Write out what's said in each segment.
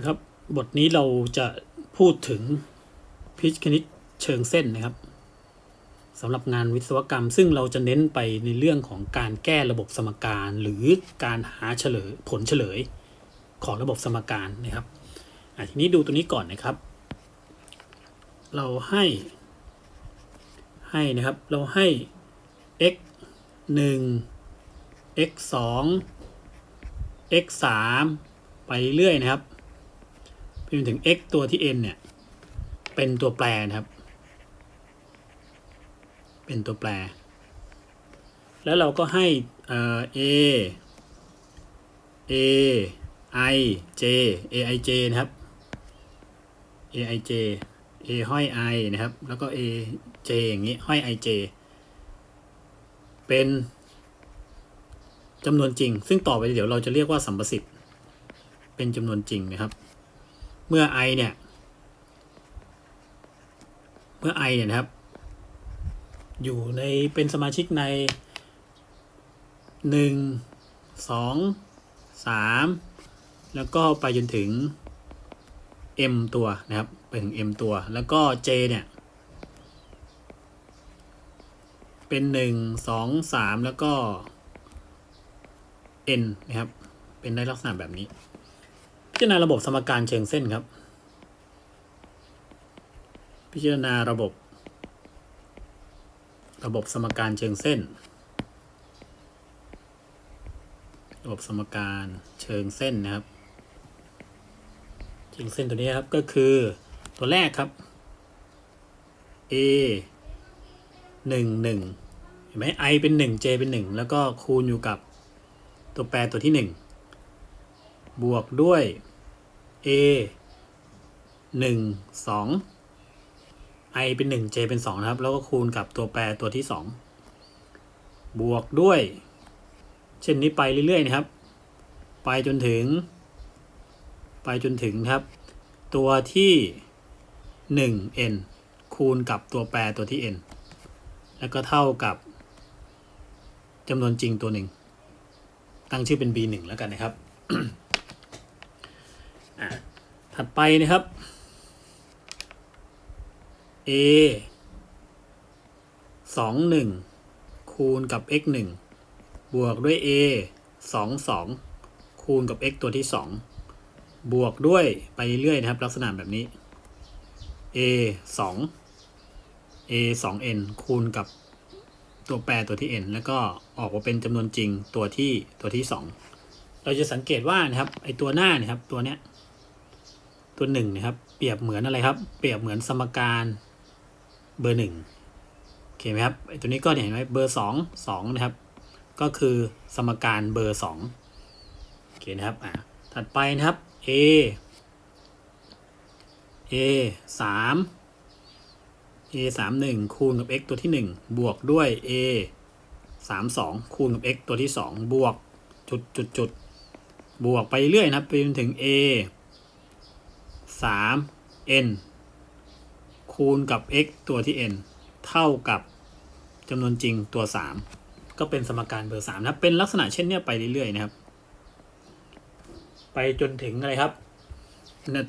นะครับ บทนี้เราจะพูดถึงพิชคณิตเชิงเส้นนะครับสำหรับงานวิศวกรรม ซึ่งเราจะเน้นไปในเรื่องของการแก้ระบบสมการ หรือการหาเฉลยผลเฉลยของระบบสมการนะครับทีนี้ดูตัวนี้ก่อนนะครับ เราให้ให้นะครับเราให้ x 1 x 2 x 3ไปเรื่อยนะครับ จนถึง x ตัวที่ n เนี่ย เป็นตัวแปรนะครับ เป็นตัวแปร แล้วเราก็ให้เอ่อ a a i j a i j นะครับ a i j a ห้อย i นะครับ แล้วก็ a j อย่างนี้ ห้อย i j เป็นจำนวนจริง ซึ่งต่อไปเดี๋ยวเราจะเรียกว่าสัมประสิทธิ์ เป็นจำนวนจริงนะครับ เมื่อ i เนี่ย เมื่อ i เนี่ยนะครับ อยู่ในเป็นสมาชิกในหนึ่งสองสามแล้วก็ไปจนถึง m ตัวนะครับ ไปถึง m ตัว แล้วก็ j เนี่ย เป็นหนึ่งสองสามแล้วก็ n นะครับ เป็นในลักษณะแบบนี้ จารณาระบบสมการเชิงเส้นครับ พิจารณาระบบ ระบบสมการเชิงเส้น ระบบสมการเชิงเส้นนะครับ เชิงเส้นตัวนี้ครับก็คือตัวแรกครับ a หนึ่งหนึ่งเห็นไหม i เป็นหนึ่ง j เป็นหนึ่งแล้วก็คูณอยู่กับตัวแปรตัวที่หนึ่งบวกด้วย a หนึ่งสอง i เป็นหนึ่ง j เป็นสองนะครับ แล้วก็คูณกับตัวแปรตัวที่สองบวกด้วย เช่นนี้ไปเรื่อยๆนะครับ ไปจนถึง ไปจนถึงครับ ตัวที่หนึ่ง n คูณกับตัวแปรตัวที่ n แล้วก็เท่ากับจำนวนจริงตัวหนึ่ง ตั้งชื่อเป็น b 1แล้วกันนะครับ ถัดไปนะครับ a สองหนึ่งคูณกับ x หนึ่งบวกด้วย a สองสองคูณกับ x ตัวที่สองบวกด้วยไปเรื่อยๆนะครับ ลักษณะแบบนี้ a สอง a สอง n คูณกับตัวแปรตัวที่ n แล้วก็ออกมาเป็นจำนวนจริงตัวที่ตัวที่สองเราจะสังเกตว่านะครับไอตัวหน้านะครับตัวเนี้ย ตัวหนึ่งนะครับ เปรียบเหมือนอะไรครับ เปรียบเหมือนสมการเบอร์หนึ่งโอเคไหมครับไอตัวนี้ก็เห็นไหมเบอร์สองสองนะครับ ก็คือสมการเบอร์สองโอเคนะครับอ่าถัดไปนะครับ a a สาม a สามหนึ่งคูณกับ x ตัวที่หนึ่งบวกด้วย a สามสองคูณกับ x ตัวที่สองบวกจุดจุดจุดบวกไปเรื่อยนะครับไปจนถึง a สาม n คูณกับ x ตัวที่ n เท่ากับจำนวนจริงตัว 3 ก็เป็นสมการเบอร์ 3 นะครับเป็นลักษณะเช่นนี้ไปเรื่อยๆนะครับ ไปจนถึงอะไรครับ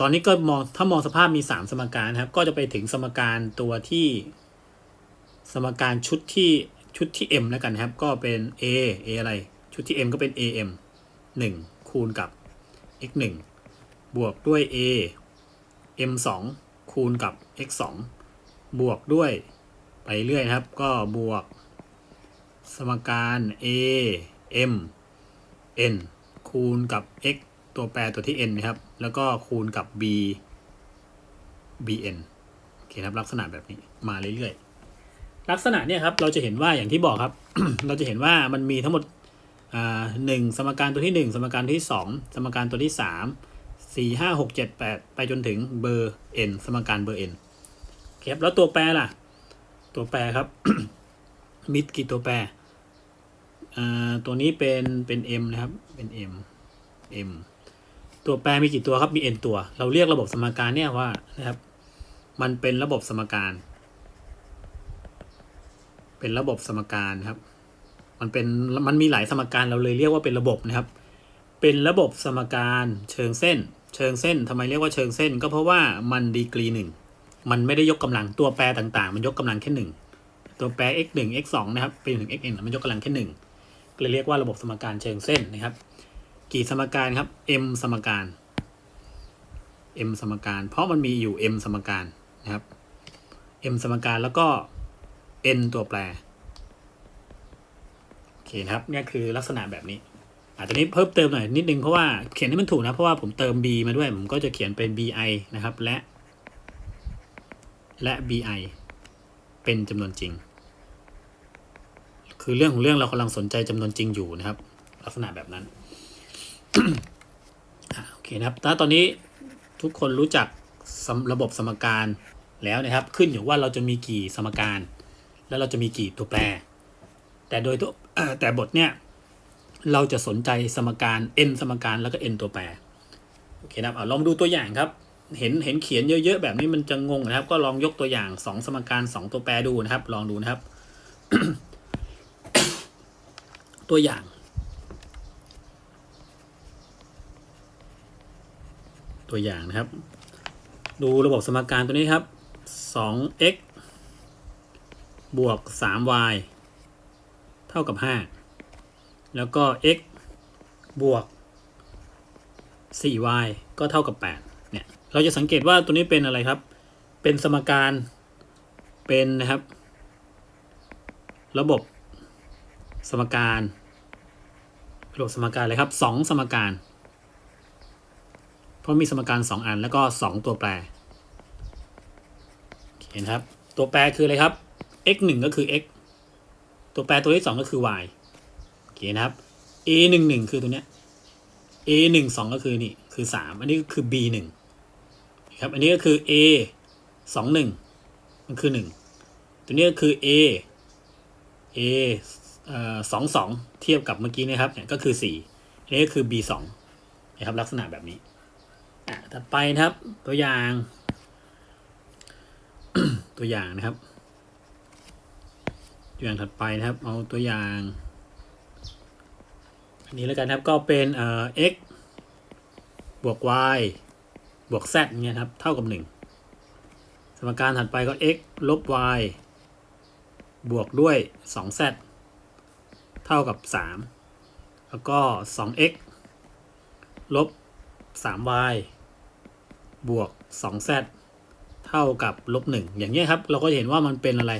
ตอนนี้ก็มองถ้ามองสภาพมี 3 สมการนะครับ ก็จะไปถึงสมการตัวที่ สมการชุดที่ชุดที่ m แล้วกันะครับ ก็เป็น a a อะไร ชุดที่ m ก็เป็น am 1 คูณกับ x 1บวกด้วย a m 2คูณกับ x 2บวกด้วยไปเรื่อยนะครับ ก็บวก สมการ a m n คูณกับ x ตัวแปรตัวที่ n นะครับ แล้วก็คูณกับ b bn โอเคครับลักษณะแบบนี้มาเรื่อยๆ ลักษณะเนี่ยครับเราจะเห็นว่าอย่างที่บอกครับ เราจะเห็นว่ามันมีทั้งหมดหนึ่งสมการตัวที่หนึ่งสมการที่สองสมการตัวที่ส สี่ห้าหกเจ็ดแปดไปจนถึงเบอร์ n สมการเบอร์ n ครับแล้วตัวแปรล่ะ ตัวแปรครับมีกี่ตัวแปรตัวนี้เป็นเป็น m นะครับเป็น m m ตัวแปรมีกี่ตัวครับมี n ตัว เราเรียกระบบสมการเนี่ยว่านะครับ มันเป็นระบบสมการ เป็นระบบสมการครับ มันเป็นมันมีหลายสมการเราเลยเรียกว่าเป็นระบบนะครับ เป็นระบบสมการเชิงเส้น เชิงเส้นทำไมเรียกว่าเชิงเส้น ก็เพราะว่ามันดีกรีหนึ่งมันไม่ได้ยกกำลังตัวแปรต่างๆ มันยกกำลังแค่หนึ่งตัวแปร x 1 x 2นะครับไปถึง x n มันยกกำลังแค่หนึ่งเลยเรียกว่าระบบสมการเชิงเส้นนะครับ กี่สมการครับ m สมการ m สมการ เพราะมันมีอยู่ m สมการนะครับ m สมการแล้วก็ n ตัวแปรโอเคนะครับนี่คือลักษณะแบบนี้ อาจจะนี้เพิ่มเติมหน่อยนิดนึงเพราะว่าเขียนให้มันถูกนะ เพราะว่าผมเติม b มาด้วย ผมก็จะเขียนเป็น bi นะครับ และ และ bi เป็นจำนวนจริง คือเรื่องของเรื่องเรากำลังสนใจจำนวนจริงอยู่นะครับ ลักษณะแบบนั้นอโอเคนะครับถ้าตอนนี้ทุกคนรู้จักระบบสมการแล้วนะครับ ขึ้นอยู่ว่าเราจะมีกี่สมการ แล้วเราจะมีกี่ตัวแปร แต่โดยตัวแต่บทเนี่ย เราจะสนใจสมการ n สมการแล้วก็ n ตัวแปรโอเคนะครับเอาลองดูตัวอย่างครับ เห็นเห็นเขียนเยอะๆแบบนี้มันจะงงนะครับ ก็ลองยกตัวอย่าง 2 สมการ 2 ตัวแปรดูนะครับ ลองดูนะครับ ตัวอย่างตัวอย่างนะครับ ดูระบบสมการตัวนี้ครับ 2x บวก 3y เท่ากับ 5 แล้วก็ x บวก 4y ก็เท่ากับ 8 เนี่ย เราจะสังเกตว่าตัวนี้เป็นอะไรครับ เป็นสมการเป็นนะครับ ระบบสมการระบบสมการเลยครับ 2 สมการ เพราะมีสมการ 2 อันแล้วก็ 2 ตัวแปรเห็นครับ ตัวแปรคืออะไรครับ x 1ก็คือ x ตัวแปรตัวที่ 2 ก็คือ y เคนะครับ a 1 1คือตัวเนี้ย a 1 2ก็คือนี่คือ3อันนี้ก็คือ b 1ครับ อันนี้ก็คือ a 2 1มันคือ1ตัวนี้ก็คือ a a เอ่อ2 2เทียบกับเมื่อกี้นะครับเนี่ยก็คือ4อันนี้ก็คือ b 2นะครับลักษณะแบบนี้อะถัดไปนะครับตัวอย่าง ตัวอย่างนะครับ ตัวอย่างถัดไปนะครับ เอาตัวอย่าง อันนี้แล้วกันครับก็เป็นเอ่อ x บวก y บวก z เนี่ยครับ เท่ากับ 1 สมการถัดไปก็ x ลบ y บวกด้วย 2z เท่ากับ 3 แล้วก็ 2x ลบ 3y บวก 2z เท่ากับลบ 1 อย่างนี้ยครับ เราก็เห็นว่ามันเป็นอะไร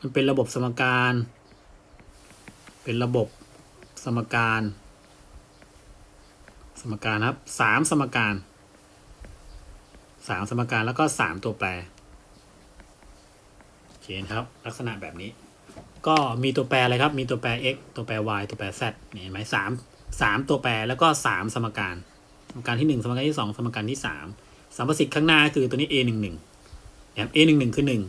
มันเป็นระบบสมการ เป็นระบบสมการ มการครับสามสมการสามสมการแล้วก็สามตัวแปรโอเคนครับ ลักษณะแบบนี้ ก็มีตัวแปรอะไรครับ มีตัวแปร x ตัวแปร y ตัวแปร z นี่เห็นไหมสามสามตัวแปรแล้วก็สามสมการ สมการที่หนึ่งสมการที่สองสมการที่สามสามประสิทธิ์ข้างหน้าคือตัวนี้ a หนึ่งหนึ่งนะครับ a หนึ่งหนึ่งคือหนึ่ง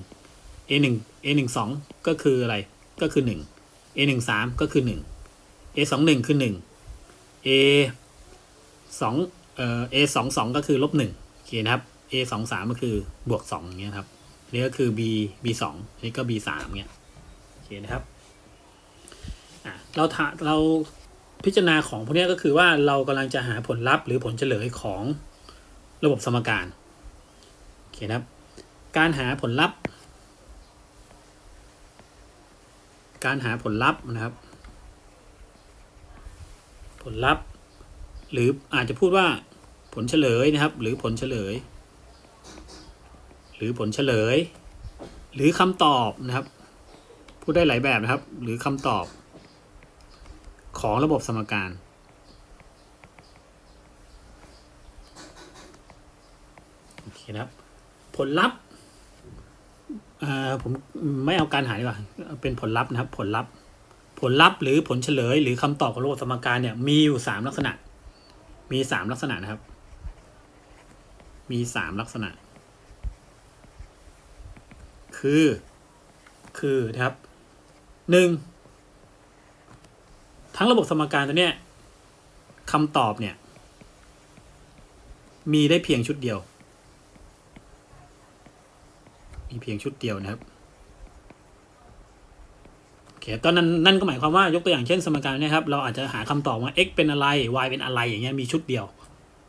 a หนึ่ง a หนึ่งสองก็คืออะไร ก็คือหนึ่ง a หนึ่งสามก็คือหนึ่ง a สองหนึ่งคือหนึ่ง a สองเอ่อ a สองสองก็คือลบหนึ่งโอเคนะครับ a สองสามก็คือบวกสองเงี้ยครับนี่ก็คือ b b สองนี่ก็ b สามเงี้ยโอเคนะครับอะเราถาเราพิจารณาของพวกนี้ก็คือว่าเรากำลังจะหาผลลัพธ์หรือผลเฉลยของระบบสมการโอเคนะครับ การหาผลลัพธ์ การหาผลลัพธ์นะครับ ผลลัพธ์ หรืออาจจะพูดว่าผลเฉลยนะครับ หรือผลเฉลย หรือผลเฉลย หรือคำตอบนะครับ พูดได้หลายแบบนะครับ หรือคำตอบ ของระบบสมการโอเคนะครับ ผลลัพธ์อ่าผมไม่เอาการหาดีกว่าเป็นผลลัพธ์นะครับ ผลลัพธ์ผลลัพธ์หรือผลเฉลย หรือคำตอบของระบบสมการเนี่ยมีอยู่สามลักษณะ มีสามลักษณะนะครับ มีสามลักษณะ คือ คือนะครับหนึ่งทั้งระบบสมการตัวเนี้ยคำตอบเนี่ย มีได้เพียงชุดเดียว มีเพียงชุดเดียวนะครับ คตอนนั้นนั่นก็หมายความว่ายกตัวอย่างเช่นสมการเนี่ยครับ เราอาจจะหาคำตอบว่า x เป็นอะไร y เป็นอะไรอย่างเงี้ยมีชุดเดียว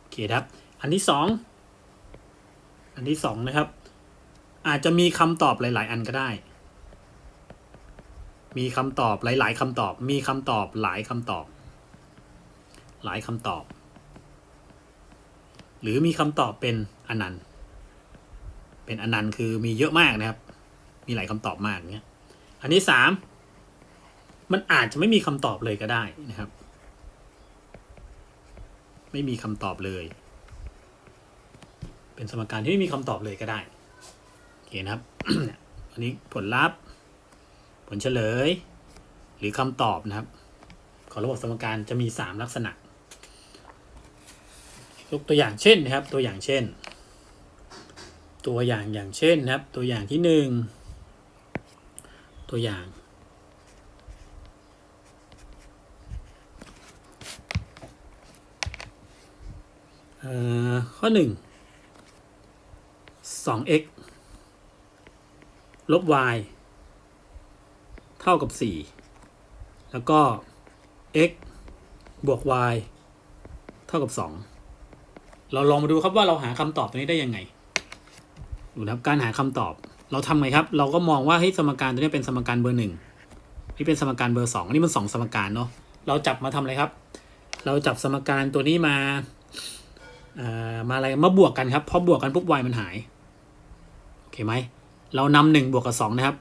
โอเคครับ อันที่สองอันที่สองนะครับ อาจจะมีคำตอบหลาย ๆ อันก็ได้ มีคำตอบหลาย ๆคำตอบ มีคำตอบหลายคำตอบ หลายคำตอบ หรือมีคำตอบเป็นอนันต์เป็นอนันต์คือมีเยอะมากนะครับ มีหลายคำตอบมากเนี้ยอันที่สาม มันอาจจะไม่มีคำตอบเลยก็ได้นะครับ ไม่มีคำตอบเลย เป็นสมการที่ไม่มีคำตอบเลยก็ได้โอเคนะครับอันนี้ผลลัพธ์ ผลเฉลย หรือคำตอบนะครับ ของระบบสมการจะมีสามลักษณะยกตัวอย่างเช่นนะครับ ตัวอย่างเช่น ตัวอย่างอย่างเช่นนะครับ ตัวอย่างที่หนึ่งตัวอย่าง เอ่อ ข้อหนึ่งสอง x ลบ y เท่ากับสี่แล้วก็ x บวก y เท่ากับสองเราลองมาดูครับว่าเราหาคำตอบตัวนี้ได้ยังไงดูนะครับการหาคำตอบ เราทำไงครับ เราก็มองว่าเฮ้สมการตัวนี้เป็นสมการเบอร์หนึ่งนี่เป็นสมการเบอร์สองอันนี้มันสองสมการเนาะเราจับมาทำอะไรครับ เราจับสมการตัวนี้มา มาอะไรมาบวกกันครับพอบวกกันปุ๊บ y มันหาย โอเคไหม เรานำหนึ่งบวกกับสองนะครับ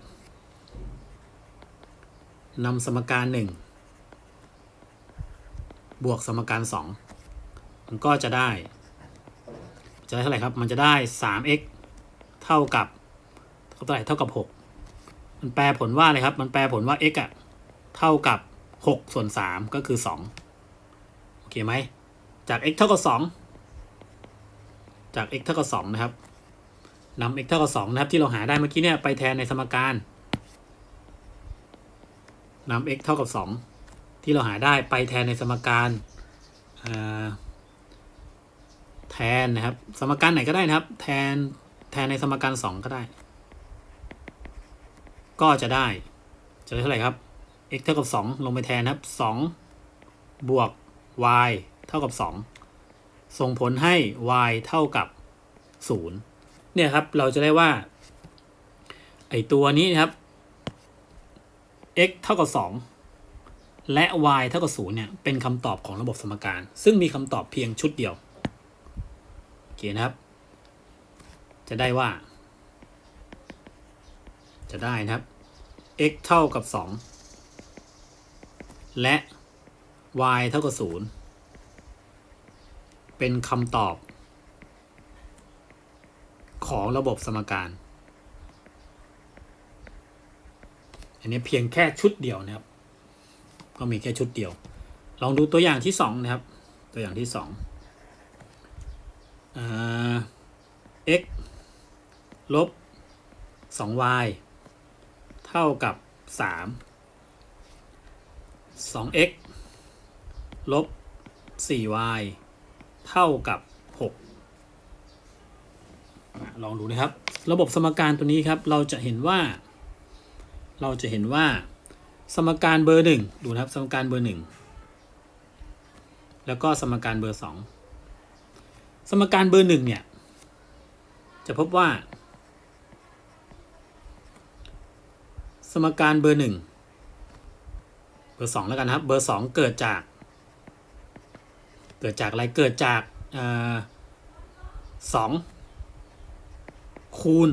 นำสมการหนึ่งบวกสมการสองมันก็จะได้ จะได้เท่าไหร่ครับ มันจะได้ 3x เท่ากับเท่าไหร่เท่ากับ6มันแปลผลว่าอะไรครับ มันแปลผลว่า x อะเท่ากับ6ส่วน3ก็คือ2โอเคไหมจาก x เท่ากับ2 จาก x เท่ากับ2นะครับนำ x เท่ากับ2นะครับที่เราหาได้เมื่อกี้เนี่ยไปแทนในสมการนำ x เท่ากับ 2 ที่เราหาได้ไปแทนในสมการแทนนะครับ สมการไหนก็ได้นะครับ แทนแทนในสมการสองก็ได้ ก็จะได้จะได้เท่าไหร่ครับ x เท่ากับสองลงไปแทนนะครับสองบวก y เท่ากับสอง ส่งผลให้ y เท่ากับศูนย์เนี่ยครับ เราจะได้ว่า ไอตัวนี้นะครับ x เท่ากับสองและ y เท่ากับศูนย์เนี่ย เป็นคำตอบของระบบสมการ ซึ่งมีคำตอบเพียงชุดเดียว โอเคนะครับ จะได้ว่า จะได้นะครับ x เท่ากับ 2 และ y เท่ากับ 0 เป็นคำตอบ ของระบบสมการ อันนี้เพียงแค่ชุดเดียวนะครับ ก็มีแค่ชุดเดียว ลองดูตัวอย่างที่2นะครับ ตัวอย่างที่2อ่า x ลบ 2y เท่ากับ 3 2x ลบ 4y เท่ากับ6ลองดูนะครับ ระบบสมการตัวนี้ครับ เราจะเห็นว่า เราจะเห็นว่า สมการเบอร์หนึ่งดูนะครับ สมการเบอร์หนึ่งแล้วก็สมการเบอร์สองสมการเบอร์หนึ่งเนี่ย จะพบว่า สมการเบอร์หนึ่งเบอร์สองแล้วกันนะครับ เบอร์สองเกิดจาก เกิดจากอะไร เกิดจากสองคูณ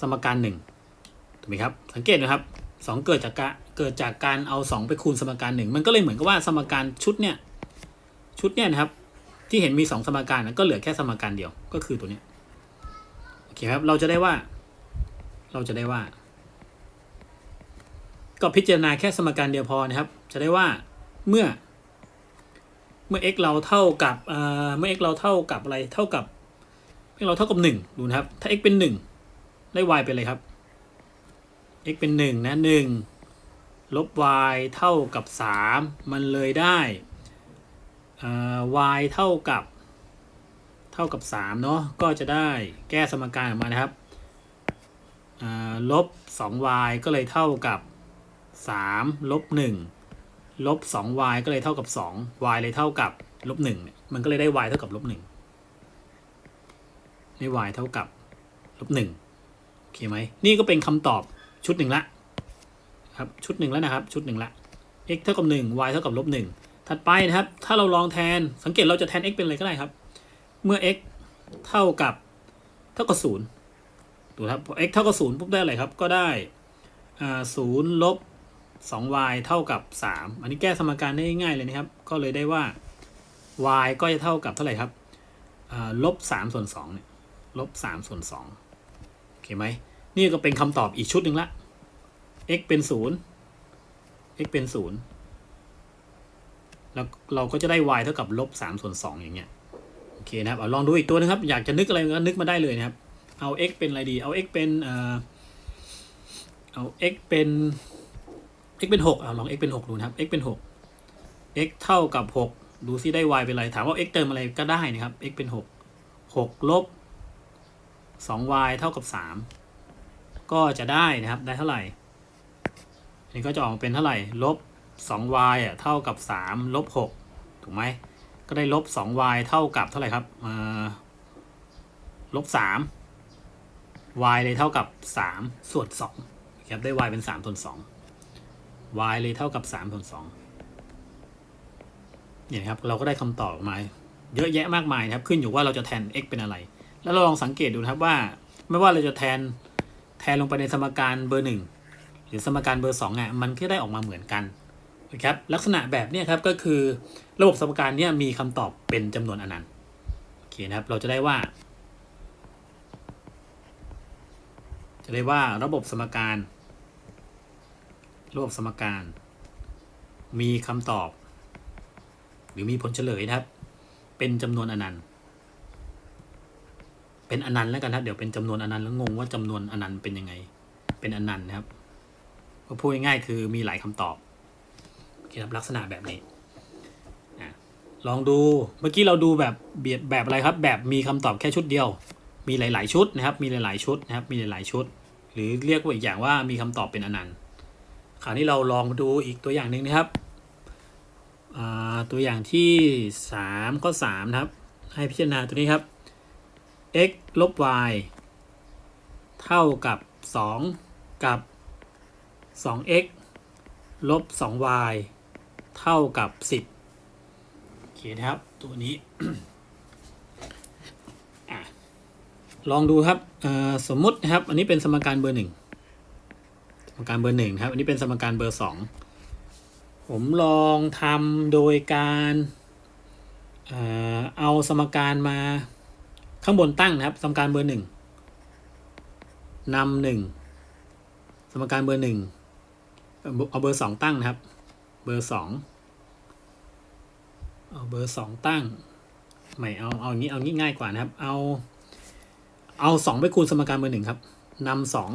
สมการหนึ่งถูกไหมครับ สังเกตนะครับสองเกิดจากกะเกิดจากการเอาสองไปคูณสมการหนึ่งมันก็เลยเหมือนกับว่าสมการชุดเนี่ยชุดเนี่ยนะครับ ที่เห็นมีสองสมการนะก็เหลือแค่สมการเดียวก็คือตัวเนี้ยโอเคครับเราจะได้ว่า เราจะได้ว่า ก็พิจารณาแค่สมการเดียวพอนะครับ จะได้ว่าเมื่อ เมื่อ x เราเท่ากับเมื่อ x เราเท่ากับอะไรเท่ากับ x เราเท่ากับหนึ่งดูนะครับ ถ้า x เป็นหนึ่งได้ y เป็นอะไรครับ x เป็นหนึ่งนะหนึ่งลบ y เท่ากับสามมันเลยได้ y เท่ากับ เท่ากับสามเนาะ ก็จะได้แก้สมการออกมานะครับลบ 2y ก็เลยเท่ากับ 3 ลบ 1 ลบ 2y ก็เลยเท่ากับ 2y เลยเท่ากับลบ1เนี่ยมันก็เลยได้ y เท่ากับลบหนึ่งได้ y เท่ากับลบหนึ่งโอเคไหมนี่ก็เป็นคำตอบชุดหนึ่งละครับชุดหนึ่งแล้วนะครับชุดหนึ่งละ x เท่ากับหนึ่ง y เท่ากับลบหนึ่งถัดไปนะครับ ถ้าเราลองแทนสังเกตเราจะแทน x เป็นอะไรก็ได้ครับ เมื่อ x เท่ากับเท่ากับศูนย์ดูครับพอ x เท่ากับศูนย์ปุ๊บได้อะไรครับ ก็ได้อ่าศูนย์ลบ 2y เท่ากับ 3 อันนี้แก้สมการได้ง่ายเลยนะครับ ก็เลยได้ว่า y ก็จะเท่ากับเท่าไหร่ครับอ่าลบ3ส่วน2เนี่ยลบ3ส่วน2โอเคไหม นี่ก็เป็นคำตอบอีกชุดหนึ่งละ x เป็น 0 x เป็น 0 แล้วเราก็จะได้ y เท่ากับลบ3ส่วน2อย่างเงี้ย โอเคนะครับเอาลองดูอีกตัวนะครับ อยากจะนึกอะไรก็นึกมาได้เลยนะครับ เอา x เป็นอะไรดี เอา x เป็น เอ่อเอา x เป็น x เป็น 6เอาลอง x เป็น 6 ดูนะครับ x เป็น 6 x เท่ากับ 6 ดูซิได้ y เป็นอะไร ถามว่า x เติมอะไรก็ได้นะครับ x เป็น 6 6 ลบ 2y เท่ากับ 3 ก็จะได้นะครับ ได้เท่าไหร่ อันี่ก็จะออกมาเป็นเท่าไหร่ ลบ 2y อะ เท่ากับ 3 ลบ 6 ถูกไหม ก็ได้ลบ 2y เท่ากับเท่าไหร่ครับอ่าลบ 3 y เลยเท่ากับ 3 ส่วน2ครับ ได้ y เป็น 3 ส่วน 2 y เลยเท่ากับ3ส่วน2เนี่ยครับ เราก็ได้คำตอบมา เยอะแยะมากมายนะครับ ขึ้นอยู่ว่าเราจะแทน x เป็นอะไร แล้วเราลองสังเกตดูนะครับว่า ไม่ว่าเราจะแทนแทนลงไปในสมการเบอร์หนึ่งหรือสมการเบอร์สองอะมันก็ได้ออกมาเหมือนกันนะครับลักษณะแบบนี้ครับก็คือระบบสมการเนี้ยมีคำตอบเป็นจำนวนอนันต์โอเคนะครับ เราจะได้ว่า จะได้ว่าระบบสมการ ระบสมการ มีคำตอบ หรือมีผลเฉลยนะครับ เป็นจำนวนอนันต์ เป็นอนันต์แล้วกันครับเดี๋ยวเป็นจำนวนอนันต์แล้วงงว่าจำนวนอนันต์เป็นยังไง เป็นอนันต์นะครับก็พูดง่ายๆคือมีหลายคำตอบโอเครับลักษณะแบบนี้ลองดูเมื่อกี้เราดูแบบเบียดแบบอะไรครับ แบบมีคำตอบแค่ชุดเดียว มีหลาย ๆ ชุดนะครับ มีหลาย ๆ ชุดนะครับ มีหลาย ๆ ชุด หรือเรียกว่าอีกอย่างว่ามีคำตอบเป็นอนันต์ คราวนี้เราลองดูอีกตัวอย่างหนึ่งนะครับตัวอย่างที่สามข้อสามนะครับ ให้พิจารณาตัวนี้ครับ x ลบ y เท่ากับ 2 กับ 2x ลบ 2y เท่ากับ 10 โอเคนะครับ ตัวนี้ ลองดูครับสมมุตินะครับ อันนี้เป็นสมการเบอร์หนึ่ง มการเบอร์หนึ่งครับ อันนี้เป็นสมการเบอร์สองผมลองทำโดยการเอาสมการมาข้างบนตั้งนะครับ สมการเบอร์หนึ่งนำหนึ่งสมการเบอร์หนึ่งเอาเบอร์สองตั้งนะครับ เบอร์สองเอาเบอร์สองตั้งไม่เอาเอาอย่างนี้เอางี้ง่ายกว่านะครับ เอา เอาสองไปคูณสมการเบอร์หนึ่งครับนำสอง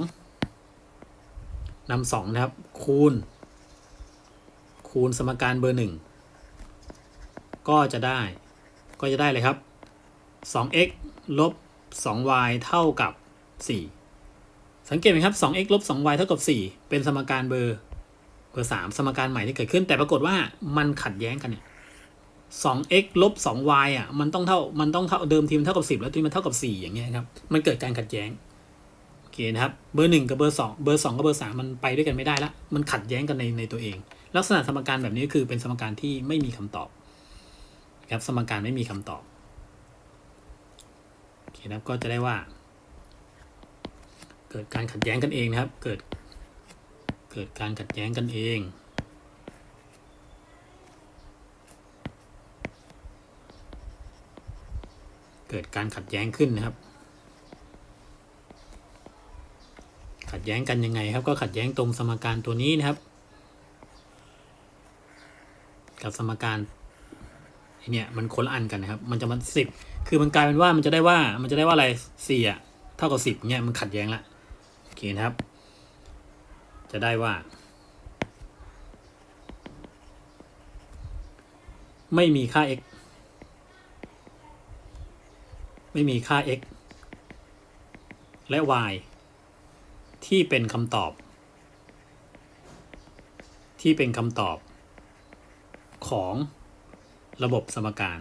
นำสองนะครับ คูณ คูณสมการเบอร์หนึ่งก็จะได้ ก็จะได้เลยครับ 2x ลบ 2y เท่ากับ 4 สังเกตไหมครับ 2x ลบ 2y เท่ากับ 4 เป็นสมการเบอร์เบอร์ 3 สมการใหม่ที่เกิดขึ้น แต่ปรากฏว่ามันขัดแย้งกันเนี่ย 2x ลบ 2y อะ มันต้องเท่า มันต้องเท่าเดิมทีมันเท่ากับ 10 แล้วทีมันเท่ากับ 4 อย่างเงี้ยครับ มันเกิดการขัดแย้ง เคนะครับ เบอร์หนึ่งกับเบอร์สองเบอร์สองกับเบอร์สามมันไปด้วยกันไม่ได้ละ มันขัดแย้งกันในในตัวเอง ลักษณะสมการแบบนี้คือเป็นสมการที่ไม่มีคำตอบครับสมการไม่มีคำตอบโอเคนะครับก็จะได้ว่า เกิดการขัดแย้งกันเองนะครับ เกิด เกิดการขัดแย้งกันเองเกิดการขัดแย้งขึ้นนะครับ ดแย้งกันยังไงครับ ก็ขัดแย้งตรงสมการตัวนี้นะครับ กับสมการเนี่ยมันคนละอันกันนะครับ มันจะมันสิบคือมันกลายเป็นว่ามันจะได้ว่ามันจะได้ว่าอะไรสี่อะเท่ากับสิบเนี่ยมันขัดแย้งละโอเคนะครับ จะได้ว่า ไม่มีค่า x ไม่มีค่า x และ y ที่เป็นคำตอบ ที่เป็นคำตอบ ของระบบสมการ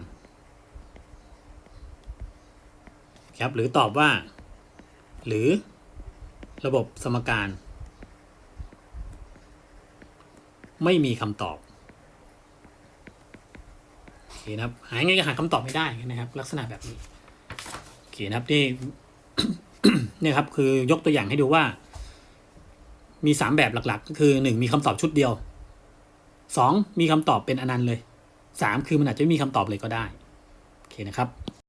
ครับหรือตอบว่า หรือระบบสมการ ไม่มีคำตอบโอเคนะครับ หายไงก็หาคำตอบไม่ได้นะครับ ลักษณะแบบนี้โอเคนะครับนี่เนี่ยครับคือยกตัวอย่างให้ดูว่า มีสามแบบหลักๆ ก็คือหนึ่งมีคำตอบชุดเดียวสองมีคำตอบเป็นอนันต์เลยสามคือมันอาจจะไม่มีคำตอบเลยก็ได้ โอเคนะครับ